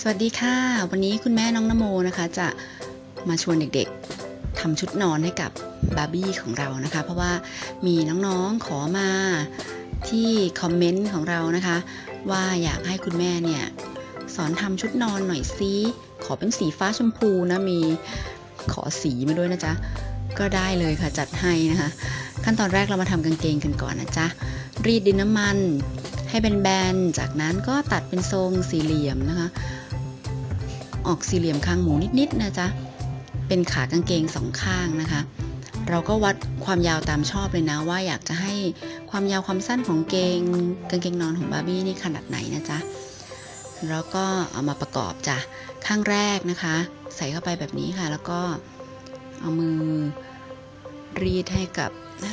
สวัสดีค่ะ วันนี้คุณแม่น้องนโมนะคะ จะมาชวนเด็กๆทำชุดนอนให้กับบาร์บี้ของเรานะคะ เพราะว่ามีน้องๆขอมาที่คอมเมนต์ของเรานะคะ ว่าอยากให้คุณแม่เนี่ย สอนทำชุดนอนหน่อยซิขอเป็นสีฟ้าชมพูนะมีขอสีมาด้วยนะจ๊ะ ก็ได้เลยค่ะจัดให้นะคะ ขั้นตอนแรกเรามาทำกางเกงกันก่อนนะจ๊ะ รีดดินน้ำมันให้เป็นแบนๆจากนั้นก็ตัดเป็นทรงสี่เหลี่ยมนะคะ ออกสี่เหลี่ยมคางหมูนิดๆนะจ๊ะ เป็นขากางเกงสองข้างนะคะ เราก็วัดความยาวตามชอบเลยนะ ว่าอยากจะให้ความยาวความสั้นของเกงกางเกงนอนของบาร์บี้นี่ขนาดไหนนะจ๊ะ แล้วก็เอามาประกอบจ้ะ ข้างแรกนะคะ ใส่เข้าไปแบบนี้ค่ะ แล้วก็เอามือรีดให้กับ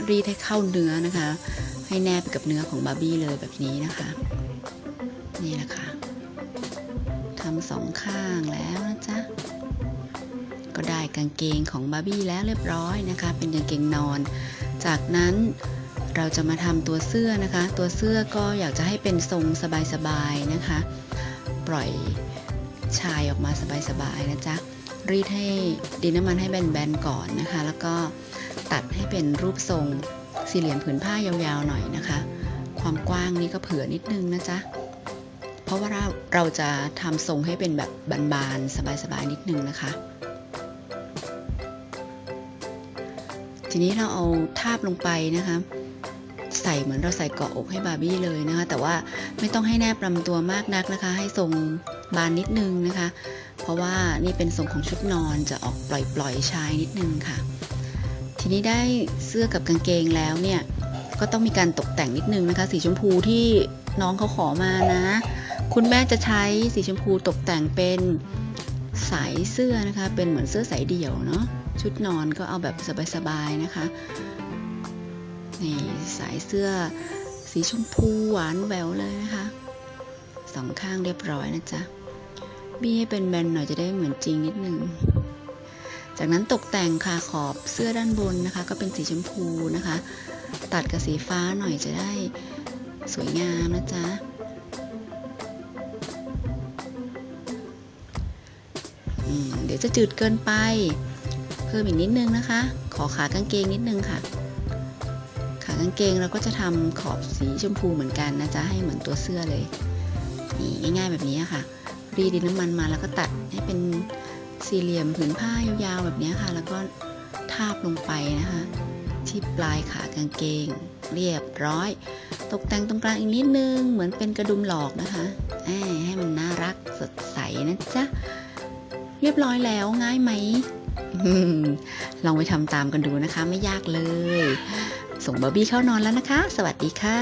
รีดให้เข้าเนื้อนะคะ ให้แนบไปกับเนื้อของบาร์บี้เลยแบบนี้นะคะ นี่แหละค่ะ ทำสองข้างแล้วนะจ๊ะ ก็ได้กางเกงของบาร์บี้แล้วเรียบร้อยนะคะ เป็นกางเกงนอน จากนั้นเราจะมาทำตัวเสื้อนะคะ ตัวเสื้อก็อยากจะให้เป็นทรงสบายๆนะคะ ปล่อยชายออกมาสบายๆนะจ๊ะ รีดให้ดินน้ำมันให้แบนๆก่อนนะคะ แล้วก็ตัดให้เป็นรูปทรงสี่เหลี่ยมผืนผ้ายาวๆหน่อยนะคะ ความกว้างนี่ก็เผื่อนิดนึงนะจ๊ะ ราะว่าเราเราจะทำทรงให้เป็นแบบบานๆสบายๆนิดนึงนะคะ ทีนี้เราเอาทาบลงไปนะคะ ใส่เหมือนเราใส่เกาะอกให้บาร์บี้เลยนะคะ แต่ว่าไม่ต้องให้แนบลำตัวมากนักนะคะ ให้ทรงบานนิดนึงนะคะ เพราะว่านี่เป็นทรงของชุดนอนจะออกปล่อยๆชายนิดนึงค่ะ ทีนี้ได้เสื้อกับกางเกงแล้วเนี่ยก็ต้องมีการตกแต่งนิดนึงนะคะ สีชมพูที่น้องเขาขอมานะ คุณแม่จะใช้สีชมพูตกแต่งเป็นสายเสื้อนะคะ เป็นเหมือนเสื้อสายเดี่ยวเนาะ ชุดนอนก็เอาแบบสบายๆนะคะนี่สายเสื้อสีชมพูหวานแววเลยนะคะสองข้างเรียบร้อยนะจ๊ะบี้ให้เป็นแบนหน่อยจะได้เหมือนจริงนิดนึง จากนั้นตกแต่งค่ะขอบเสื้อด้านบนนะคะ ก็เป็นสีชมพูนะคะ ตัดกับสีฟ้าหน่อยจะได้สวยงามนะจ๊ะ ดี๋ยวจะจืดเกินไป เพิ่มอีกนิดนึงนะคะ ขอขากางเกงนิดนึงค่ะ ขากางเกงเราก็จะทำขอบสีชมพูเหมือนกันนะจ๊ะให้เหมือนตัวเสื้อเลยนี่ง่าย ๆ แบบนี้ค่ะ รีดินน้ำมันมาแล้วก็ตัดให้เป็นสี่เหลี่ยมผืนผ้ายาวๆแบบนี้ค่ะ แล้วก็ทาบลงไปนะคะ ที่ปลายขากางเกง เรียบร้อย ตกแต่งตรงกลางอีกนิดนึง เหมือนเป็นกระดุมหลอกนะคะให้มันน่ารักสดใสนะจ๊ะ เรียบร้อยแล้วง่ายไหมลองไปทำตามกันดูนะคะ ไม่ยากเลย ส่งบาร์บี้เข้านอนแล้วนะคะ สวัสดีค่ะ